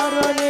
চরণে